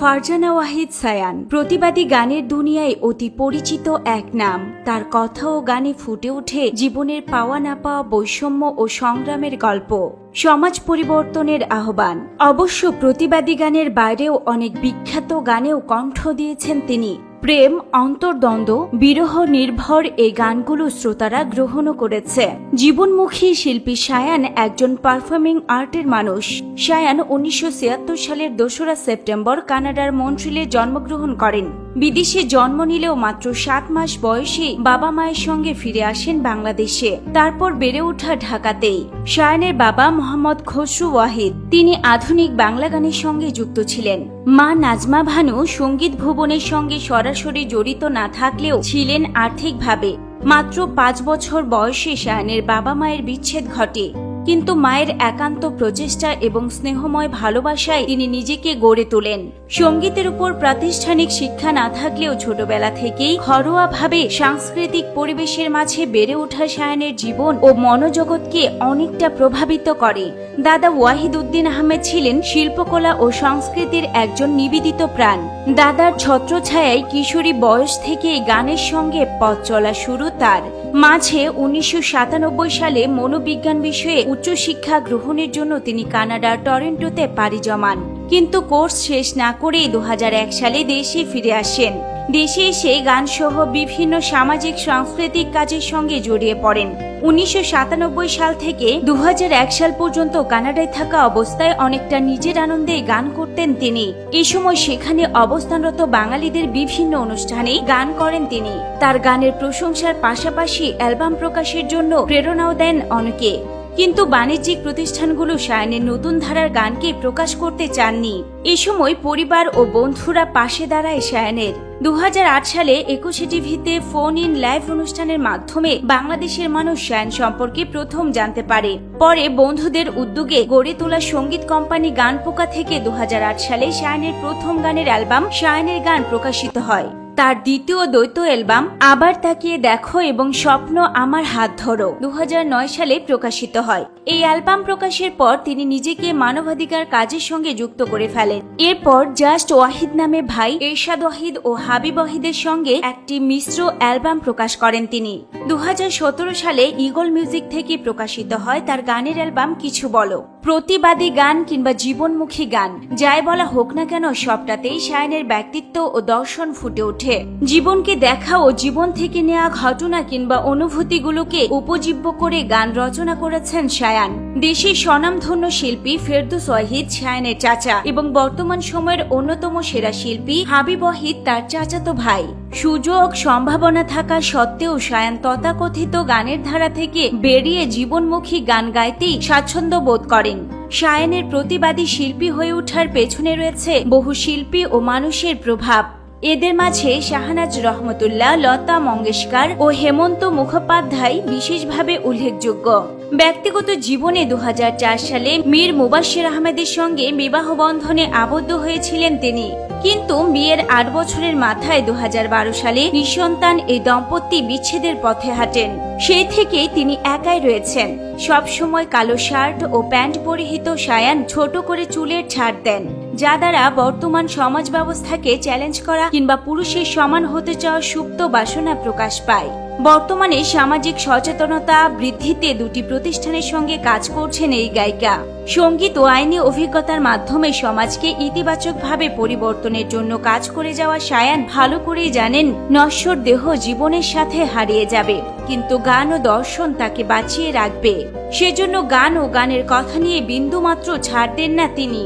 ফারজানা ওয়াহিদ সায়ান, প্রতিবাদী গানের দুনিয়ায় অতি পরিচিত এক নাম। তার কথা ও গানে ফুটে ওঠে জীবনের পাওয়া না পাওয়া বৈষম্য ও সংগ্রামের গল্প। সমাজ পরিবর্তনের আহ্বান। অবশ্য প্রতিবাদী গানের বাইরেও অনেক বিখ্যাত গানেও কণ্ঠ দিয়েছেন তিনি। প্রেম, অন্তর্দ্বন্দ্ব, বিরহ নির্ভর এই গানগুলো শ্রোতারা গ্রহণও করেছে। জীবনমুখী শিল্পী সায়ান একজন পারফর্মিং আর্টের মানুষ। সায়ান উনিশশো ছিয়াত্তর সালের দোসরা সেপ্টেম্বর কানাডার মন্ট্রিলে জন্মগ্রহণ করেন। বিদেশে জন্ম নিলেও মাত্র সাত মাস বয়সে বাবা মায়ের সঙ্গে ফিরে আসেন বাংলাদেশে। তারপর বেড়ে ওঠা ঢাকাতেই। সায়ানের বাবা মোহাম্মদ খসরু ওয়াহিদ, তিনি আধুনিক বাংলা গানের সঙ্গে যুক্ত ছিলেন। মা নাজমা ভানু সংগীত ভুবনের সঙ্গে সরাসরি জড়িত না থাকলেও ছিলেন আর্থিকভাবে। মাত্র পাঁচ বছর বয়সে সায়ানের বাবা মায়ের বিচ্ছেদ ঘটে। কিন্তু মায়ের একান্ত প্রচেষ্টা এবং স্নেহময় ভালোবাসায় তিনি নিজেকে গড়ে তোলেন। সঙ্গীতের উপর প্রাতিষ্ঠানিক শিক্ষা না থাকলেও ছোটবেলা থেকেই ঘরোয়াভাবে সাংস্কৃতিক পরিবেশের মাঝে বেড়ে ওঠা সায়নের জীবন ও মনোজগৎকে অনেকটা প্রভাবিত করে। দাদা ওয়াহিদ উদ্দিন আহমেদ ছিলেন শিল্পকলা ও সংস্কৃতির একজন নিবেদিত প্রাণ। দাদার ছত্রছায়ায় কিশোরী বয়স থেকে গানের সঙ্গে পথ চলা শুরু তার। মাঝে উনিশশো সাতানব্বই সালে মনোবিজ্ঞান বিষয়ে উচ্চশিক্ষা গ্রহণের জন্য তিনি কানাডার টরেন্টোতে পাড়ি জমান। কিন্তু কোর্স শেষ না করেই দু হাজার এক সালে দেশে ফিরে আসেন। দেশে এসে গানসহ বিভিন্ন সামাজিক, সাংস্কৃতিক কাজের সঙ্গে জড়িয়ে পড়েন। উনিশশো সাতানব্বই সাল থেকে দুহাজার এক সাল পর্যন্ত কানাডায় থাকা অবস্থায় অনেকটা নিজের আনন্দে গান করতেন তিনি। এই সময় সেখানে অবস্থানরত বাঙালিদের বিভিন্ন অনুষ্ঠানে গান করেন তিনি। তার গানের প্রশংসার পাশাপাশি অ্যালবাম প্রকাশের জন্য প্রেরণাও দেন অনেকে। কিন্তু বাণিজ্যিক প্রতিষ্ঠানগুলো সায়নের নতুন ধারার গানকে প্রকাশ করতে চাননি। এ সময় পরিবার ও বন্ধুরা পাশে দাঁড়ায় সায়নের। দু সালে একুশে টিভিতে ফোন ইন লাইভ অনুষ্ঠানের মাধ্যমে বাংলাদেশের মানুষ সায়ন সম্পর্কে প্রথম জানতে পারে। পরে বন্ধুদের উদ্যোগে গড়ে তোলা সংগীত কোম্পানি গান পোকা থেকে দুহাজার আট সালে সায়নের প্রথম গানের অ্যালবাম সায়নের গান প্রকাশিত হয়। তার দ্বিতীয় দ্বৈত অ্যালবাম আবার তাকিয়ে দেখো এবং স্বপ্ন আমার হাত ধরো দু হাজার নয় সালে প্রকাশিত হয়। এই অ্যালবাম প্রকাশের পর তিনি নিজেকে মানবাধিকার কাজের সঙ্গে যুক্ত করে ফেলেন। এরপর জাস্ট ওয়াহিদ নামে ভাই এরশাদ ওয়াহিদ ও হাবিব ওয়াহিদের সঙ্গে একটি মিশ্র অ্যালবাম প্রকাশ করেন তিনি। দু হাজার সতেরো সালে ইগল মিউজিক থেকে প্রকাশিত হয় তার গানের অ্যালবাম কিছু বলো। প্রতিবাদী গান কিংবা জীবনমুখী গান, যাই বলা হোক না কেন সবটাতেই সায়নের ব্যক্তিত্ব ও দর্শন ফুটে ওঠে। জীবনকে দেখা ও জীবন থেকে নেওয়া ঘটনা কিংবা অনুভূতিগুলোকে উপজীব্য করে গান রচনা করেছেন সায়ান। দেশের স্বনামধন্য শিল্পী ফেরদুস ওয়াহিদ, সায়ানের চাচা এবং বর্তমান সময়ের অন্যতম সেরা শিল্পী হাবিব ওয়াহিদ, তার চাচাতো ভাই। সুযোগ, সম্ভাবনা থাকা সত্ত্বেও সায়ান তথাকথিত গানের ধারা থেকে বেরিয়ে জীবনমুখী গান গাইতেই স্বাচ্ছন্দ্য বোধ করেন। সায়ানের প্রতিবাদী শিল্পী হয়ে ওঠার পেছনে রয়েছে বহু শিল্পী ও মানুষের প্রভাব। এদের মাঝে শাহনাজ রহমতুল্লাহ, লতা মঙ্গেশকর ও হেমন্ত মুখোপাধ্যায় বিশেষভাবে উল্লেখযোগ্য। ব্যক্তিগত জীবনে দুহাজার চার সালে মীর মুবাশির আহমেদের সঙ্গে বিবাহ বন্ধনে আবদ্ধ হয়েছিলেন তিনি। কিন্তু বিয়ের আট বছরের মাথায় দুহাজার বারো সালে নিঃসন্তান এই দম্পতি বিচ্ছেদের পথে হাঁটেন। সেই থেকেই তিনি একাই রয়েছেন। সব সময় কালো শার্ট ও প্যান্ট পরিহিত সায়ান ছোট করে চুলের ছাড় দেন। যা দ্বারা বর্তমান সমাজ ব্যবস্থাকে চ্যালেঞ্জ করা কিংবা পুরুষের সমান হতে চাওয়া সুপ্ত বাসনা প্রকাশ পায়। বর্তমানে সামাজিক সচেতনতা বৃদ্ধিতে দুটি প্রতিষ্ঠানের সঙ্গে কাজ করছেন এই গায়িকা। সংগীত ও আইনি অভিজ্ঞতার মাধ্যমে সমাজকে ইতিবাচকভাবে পরিবর্তনের জন্য কাজ করে যাওয়া সায়ান ভালো করেই জানেন, নশ্বর দেহ জীবনের সাথে হারিয়ে যাবে, কিন্তু গান ও দর্শন তাকে বাঁচিয়ে রাখবে। সেজন্য গান ও গানের কথা নিয়ে বিন্দুমাত্র ছাড় দেন না তিনি।